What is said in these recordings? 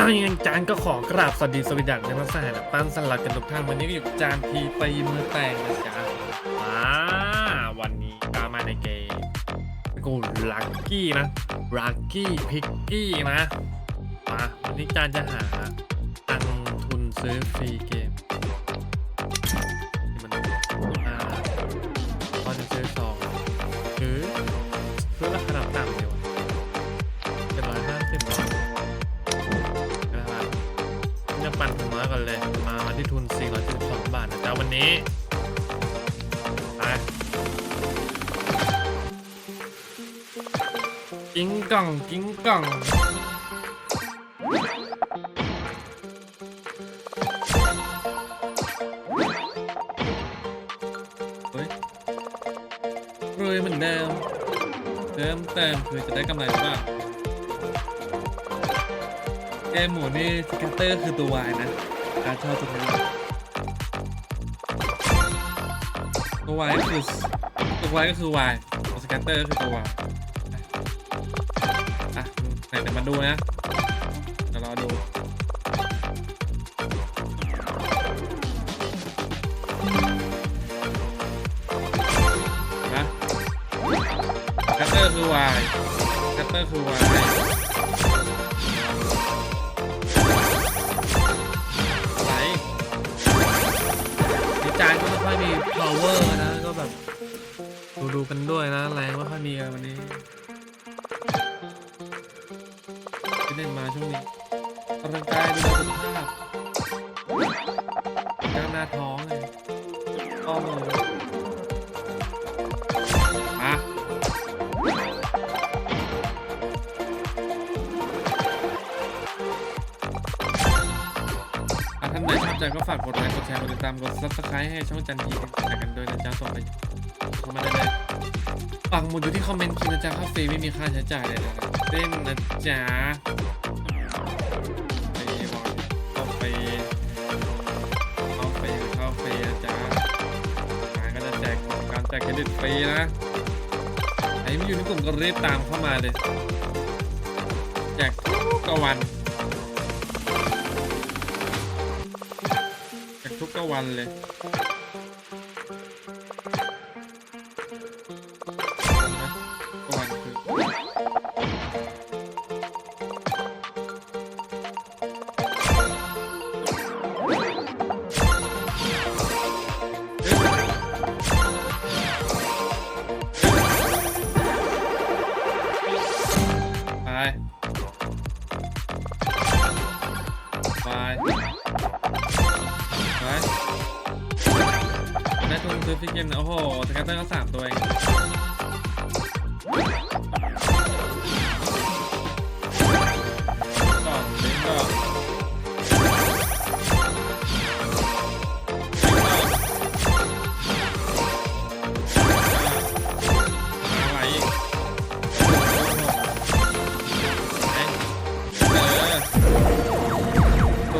อ้าวยังจานก็ขอกราบสวัสดีสวัสดีในภาษาและปั้นสลัดกันทุกท่านวันนี้ก็อยู่จานพีไปมือแต่งนะจ๊ะอ่าวันนี้ก็มาในเกมกูลักกี้นะลักกี้พิกกี้นะมาวันนี้จานจะหาตังทุนซื้อฟรีเกม กิ้งก่องกิ้งก่องเฮ้ยรวยเหมือนเดิมเติมเติมคือจะได้กำไรหรือเปล่าเกมหมูนี่สแกตเตอร์คือตัววายนะ การชอบตัวนี้ตัววายก็คือตัววายก็คือวายสแกตเตอร์คือตัววาย ยวมาดูนะเดี๋ยวรอดูนะสแกตเตอร์คือวายสแกตเตอร์คือวายไหนในจานก็ไม่ค่อยมี power นะ ก็แบบ ดูดูกันด้วยนะ แรงไม่ค่อยมีอะวันนี้ ล่นมาช่วงนี้กำลังกายดูแลสุขภาพกล้ามหน้าท้องเลยอ้อมเลยมาอะท่านใดชอบใจก็ฝากกดไลค์กดแชร์กดติดตามกด subscribe ให้ช่องจันทีกันกันด้วยนะจ๊ะส่งไป เข้ามาได้เลยปักหมุดอยู่ที่คอมเมนต์คิดนะจ๊ะค่าฟรีไม่มีค่าใช้จ่ายเลยนะเล่นนะจ๊ะไปวางเข้าไปเข้าไปเข้าไปนะจ๊ะงานก็จะแจกของการแจกเครดิตฟรีนะใครไม่อยู่ในกลุ่มก็รีบตามเข้ามาเลยแจกทุกวันแจกทุกกวันเลย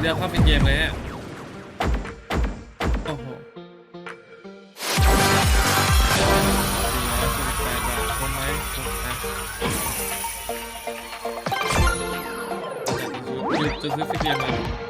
ตัวเดียวเข้าเป็นเกมเลยอะโอ้โหสี่ร้อยสี่สิบาทคมไหมคมนะจะซื้อสกเกมมา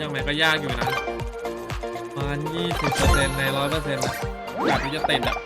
ยังไงก็ยากอยู่นะมันยี่สิบเปอร์เซ็นต์ในร้อยเปอร์เซ็นต์อะอยากที่จะติดอะ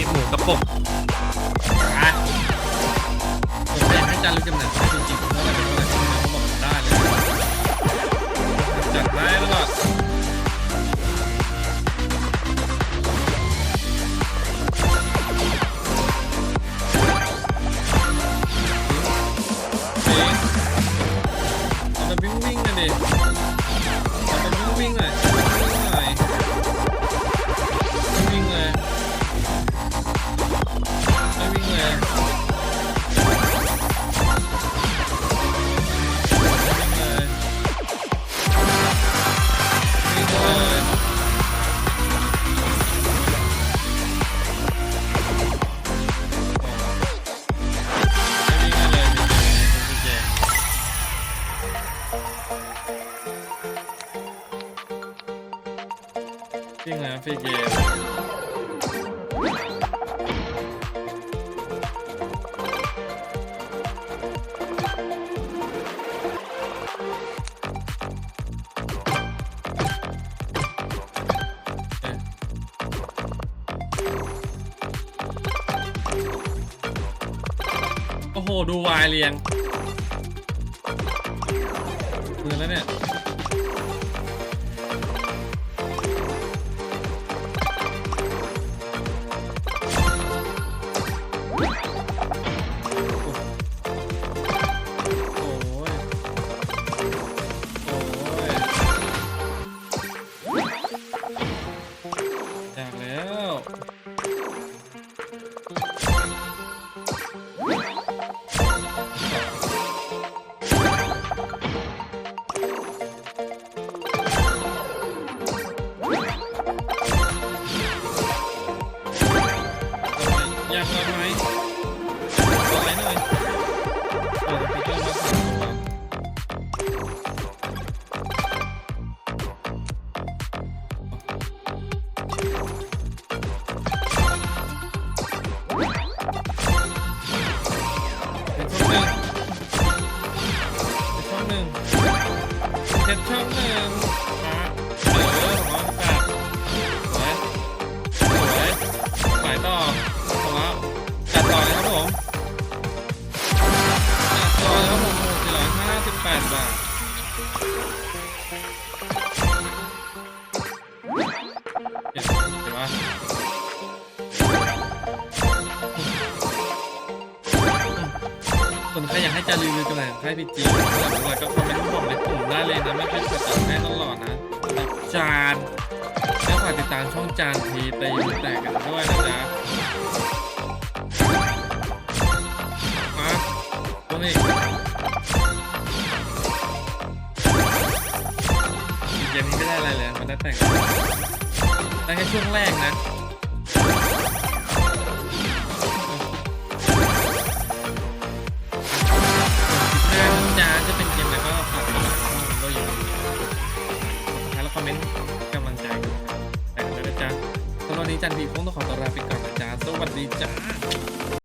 ีหมูกระปุกอะผมไม่อยากให้จานรู้จำหน่ายจริงๆเพราะมันเป็นอะไรที่มันบอกได้เลยจัดไม้แล้วก็ ดูวายเรียงเหปืนแล้วเนี่ย อยากให้จารีวิวกำลังให้พี่จีนหลังๆก็คอมเมนต์บอกในกลุ่มได้เลยนะ ไม่ใช่จะตัดให้ตลอดนะสำหรับจานแล้วฝากติดตามช่องจานทีไปมือแตกกันด้วยนะจ๊ะมาตัวนี้เกมนี้ไม่ได้อะไรเลย มันได้แต่งได้แค่ช่วงแรกนะ แม่จ้าจะเป็นเกมอะไรก็ฝากติดตามด้วยอยู่แล้วคอมเมนต์กำลังใจแต่งเลยนะจ๊ะสำหรับวันนี้จันทีคงต้องขอตัวลาไปก่อนนะจ๊ะสวัสดีจ้า